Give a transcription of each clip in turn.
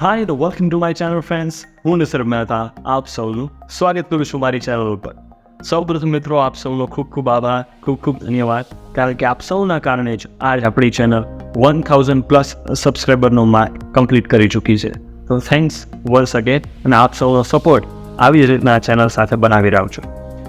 હાય તો welcome to my channel friends હું નિસર મહેતા, આપ સૌનું સ્વાગત કરું છું મારી ચેનલ ઉપર. સૌપ્રથમ મિત્રો, આપ સૌનો ખૂબ ખૂબ આભાર, ખૂબ ખૂબ ધન્યવાદ. કારણ કે આપ સૌના કારણે જ આજ આપણી ચેનલ વન થાઉઝન્ડ પ્લસ સબસ્ક્રાઈબરનો માર્ક કમ્પ્લીટ કરી ચૂકી છે. તો થેન્ક્સ વન્સ અગેન અને આપ સૌનો સપોર્ટ આવી જ રીતના ચેનલ સાથે બનાવી રહ્યો છું.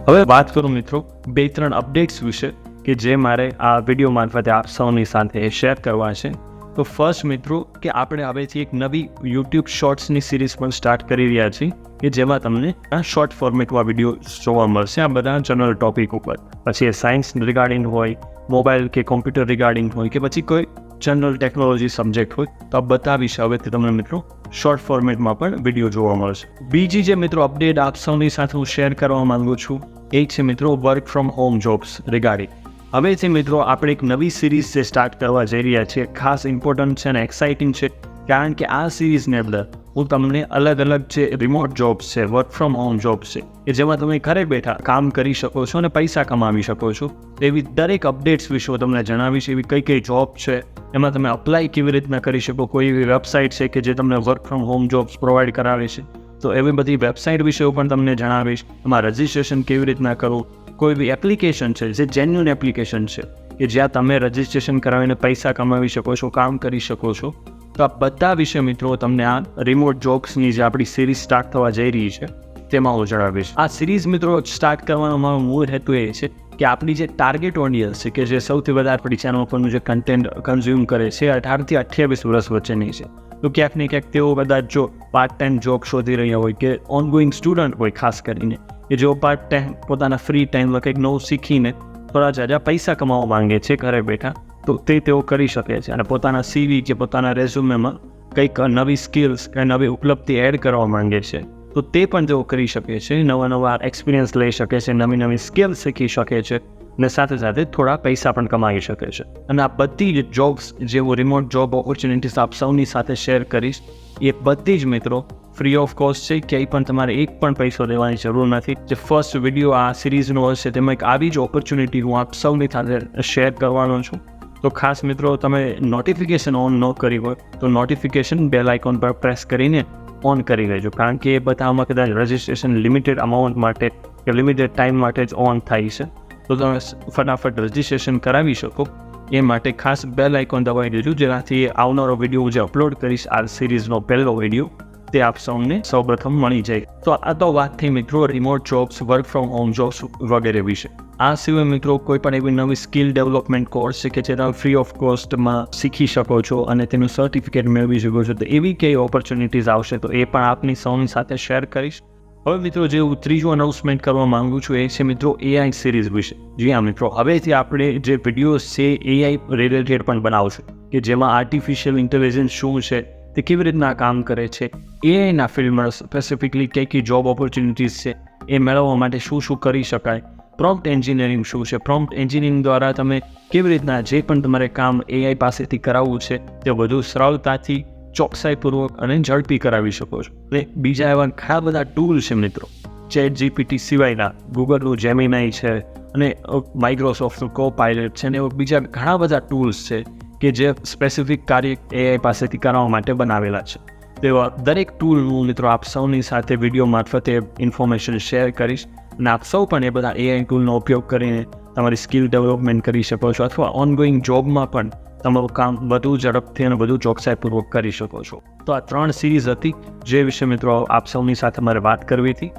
હવે વાત કરું મિત્રો, બે ત્રણ અપડેટ્સ વિશે, કે જે મારે આ વીડિયો મારફતે આપ સૌની સાથે શેર કરવા છે. તો ફર્સ્ટ મિત્રો, કે આપણે હવેથી એક નવી યુટ્યુબ શોર્ટ્સની સિરીઝ પણ સ્ટાર્ટ કરી રહ્યા છીએ, કે જેમાં તમને આ શોર્ટ ફોર્મેટમાં વીડિયો જોવા મળશે, આ બધા જનરલ ટોપિક ઉપર. પછી એ સાયન્સ રિગાર્ડિંગ હોય મોબાઈલ કે કોમ્પ્યુટર રિગાર્ડિંગ હોય, કે પછી કોઈ જનરલ ટેકનોલોજી સબ્જેક્ટ હોય, તો આ બધા વિશે હવેથી તમને મિત્રો શોર્ટ ફોર્મેટમાં પણ વીડિયો જોવા મળશે. બીજી જે મિત્રો અપડેટ આપ સૌની સાથે હું શેર કરવા માંગુ છું, એ છે મિત્રો work from home jobs regarding હવેથી મિત્રો, આપણે એક નવી સિરીઝ જે સ્ટાર્ટ કરવા જઈ રહ્યા છીએ, ખાસ ઇમ્પોર્ટન્ટ છે અને એક્સાઇટિંગ છે, કારણ કે આ સિરીઝની અંદર હું તમને અલગ અલગ જે રિમોટ જોબ્સ છે વર્ક ફ્રોમ હોમ જોબ્સ છે, કે જેમાં તમે ઘરે બેઠા કામ કરી શકો છો અને પૈસા કમાવી શકો છો એવી દરેક અપડેટ્સ વિશે તમને જણાવીશ, એવી કઈ કઈ જોબ છે, એમાં તમે અપ્લાય કેવી રીતના કરી શકો, કોઈ એવી વેબસાઇટ છે કે જે તમને work from home jobs provide કરાવે છે, તો એવી બધી વેબસાઇટ વિશે પણ તમને જણાવીશ, એમાં રજિસ્ટ્રેશન કેવી રીતના કરવું કોઈ બી એપ્લિકેશન છે, જે જેન્યુન એપ્લિકેશન છે, કે જ્યાં તમે રજિસ્ટ્રેશન કરાવીને પૈસા કમાવી શકો છો, કામ કરી શકો છો, તો આ બધા વિશે મિત્રો તમને આ રિમોટ જોબ્સની જે આપણી સિરીઝ સ્ટાર્ટ થવા જઈ રહી છે, તેમાં હું જણાવીશ આ સિરીઝ મિત્રો સ્ટાર્ટ કરવાનો મારો મૂળ હેતુ એ છે કે આપણી જે ટાર્ગેટ ઓડિયન્સ છે, કે જે સૌથી વધારે આપણી ચેનલ પરનું જે કન્ટેન્ટ કન્ઝ્યુમ કરે છે અઢારથી અઠ્યાવીસ વર્ષ વચ્ચેની છે. તો ક્યાંક ને ક્યાંક તેઓ કદાચ જો પાર્ટ ટાઈમ જોબ શોધી રહ્યા હોય કે ઓનગોઈંગ સ્ટુડન્ટ હોય, ખાસ કરીને, કે જેઓ પાર્ટ ટાઈમ પોતાના ફ્રી ટાઈમમાં કંઈક નવું શીખીને થોડા જાજા પૈસા કમાવા માંગે છે, ઘરે બેઠા, તો તે તેઓ કરી શકે છે. અને પોતાના સીવી કે પોતાના રેઝ્યુમેમાં કંઈક નવી સ્કિલ્સ કે નવી ઉપલબ્ધિ એડ કરવા માંગે છે. તો તે પણ તેઓ કરી શકે છે નવા નવા એક્સપિરિયન્સ લઈ શકે છે નવી નવી સ્કિલ શીખી શકે છે. અને સાથે સાથે થોડા પૈસા પણ કમાઈ શકે છે. અને આ બધી જ જોબ્સ જે હું રિમોટ જોબ ઓપોર્ચ્યુનિટીઝ આપ સૌની સાથે શેર કરીશ, એ બધી જ મિત્રો ફ્રી ઓફ કોસ્ટ છે, ક્યાંય પણ તમારે એક પણ પૈસો દેવાની જરૂર નથી. જે ફર્સ્ટ વીડિયો આ સિરીઝનો હશે, તેમાં એક આવી જ ઓપોર્ચ્યુનિટી હું આપ સૌની સાથે શેર કરવાનો છું. તો ખાસ મિત્રો, તમે નોટિફિકેશન ઓન ન કરી હોય, તો નોટિફિકેશન બેલ આઇકોન પર પ્રેસ કરીને ઓન કરી લેજો. કારણ કે એ બધામાં કદાચ રજિસ્ટ્રેશન લિમિટેડ અમાઉન્ટ માટે કે લિમિટેડ ટાઈમ માટે જ ઓન થાય છે. તો તમે ફટાફટ રજિસ્ટ્રેશન કરાવી શકો. એ માટે ખાસ બેલ આઇકોન દબાવી દેજો, જેનાથી આવનારો વીડિયો હું જે અપલોડ કરીશ, આ સિરીઝનો પહેલો વીડિયો તે આપ સૌને સૌપ્રથમ મળી જાય. તો આ તો વાત થઈ મિત્રો remote jobs work from home jobs વગેરે વિશે. આ સિવાય મિત્રો, કોઈ પણ એવી નવી સ્કિલ ડેવલપમેન્ટ કોર્સ કે જે તમે ફ્રી ઓફ કોસ્ટમાં શીખી શકો છો અને તેનું સર્ટિફિકેટ મેળવી શકો છો, તો એવી કઈ ઓપોર્ચ્યુનિટીઝ આવશે, તો એ પણ આપની સૌની સાથે શેર કરીશ. હવે મિત્રો, જે હું ત્રીજું અનાઉન્સમેન્ટ કરવા માંગુ છું એ છે મિત્રો એઆઈ સિરીઝ વિશે. જી હા મિત્રો, હવેથી આપણે જે વિડીયોઝ છે એઆઈ રિલેટેડ પણ બનાવશું. કે જેમાં આર્ટિફિશિયલ ઇન્ટેલિજન્સ શું છે, તે કેવી રીતના કામ કરે છે એઆઈના ફિલ્ડમાં સ્પેસિફિકલી કઈ કઈ જોબ ઓપોર્ચ્યુનિટીઝ છે, એ મેળવવા માટે શું શું કરી શકાય પ્રોમ્પ્ટ એન્જિનિયરિંગ શું છે પ્રોમ્પ્ટ એન્જિનિયરિંગ દ્વારા તમે કેવી રીતના જે પણ તમારે કામ એઆઈ પાસેથી કરાવવું છે, તે વધુ સરળતાથી ચોકસાઈપૂર્વક અને ઝડપી કરાવી શકો છો. અને બીજા એવા ઘણા બધા ટૂલ છે મિત્રો. ચેટ જીપીટી સિવાયના ગૂગલનું જેમિનાઈ છે અને માઇક્રોસોફ્ટનું કો પાયલટ છે અને એવા બીજા ઘણા બધા ટૂલ્સ છે કે જે સ્પેસિફિક કાર્ય એઆઈ પાસેથી કરાવવા માટે બનાવેલા છે. તેવા દરેક ટૂલનું મિત્રો આપ સૌની સાથે વીડિયો મારફતે ઇન્ફોર્મેશન શેર કરીશ અને આપ સૌ પણ એ બધા એઆઈ ટૂલનો ઉપયોગ કરીને તમારી સ્કિલ ડેવલપમેન્ટ કરી શકો છો અથવા ઓનગોઈંગ જોબમાં પણ તમારું કામ વધુ ઝડપથી અને વધુ ચોકસાઈપૂર્વક કરી શકો છો. તો આ ત્રણ સિરીઝ હતી જે વિશે મિત્રો આપ સૌની સાથે મારે વાત કરવી હતી.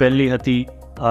પહેલી હતી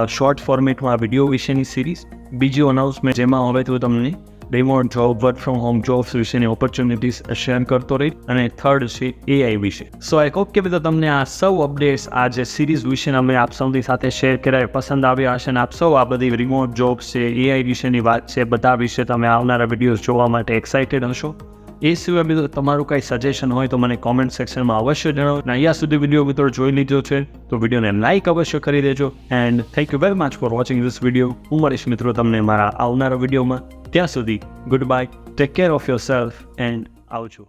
શોર્ટ ફોર્મેટમાં વીડિયો વિશેની સિરીઝ બીજી અનાઉન્સમેન્ટ જેમાં હવે તો તમને remote job work from home jobs વિશેની ઓપોર્ચ્યુનિટીઝ શેર કરતો રહી અને થર્ડ છે એઆઈ વિશે. સો આઈ હોપ કે બધા તમને આ સૌ અપડેટ્સ આ જે સિરીઝ વિશે અમે આપ સૌની સાથે શેર કર્યા પસંદ આવ્યા હશે અને આપ સૌ આ બધી રિમોટ જોબ્સ છે એઆઈ વિશેની વાત છે, બધા વિશે તમે આવનારા વિડીયોઝ જોવા માટે એક્સાઇટેડ હશો. એ સિવાય મિત્રો, તમારું કાંઈ સજેશન હોય તો મને કોમેન્ટ સેક્શનમાં અવશ્ય જણાવો. અને અહીંયા સુધી વીડિયો મિત્રો જોઈ લીધો છે, તો વિડીયોને લાઇક અવશ્ય કરી દેજો. And thank you very much for watching this video હું મળીશ મિત્રો, તમને મારા આવનારા વિડીયોમાં ત્યાં સુધી goodbye take care of yourself and આવજો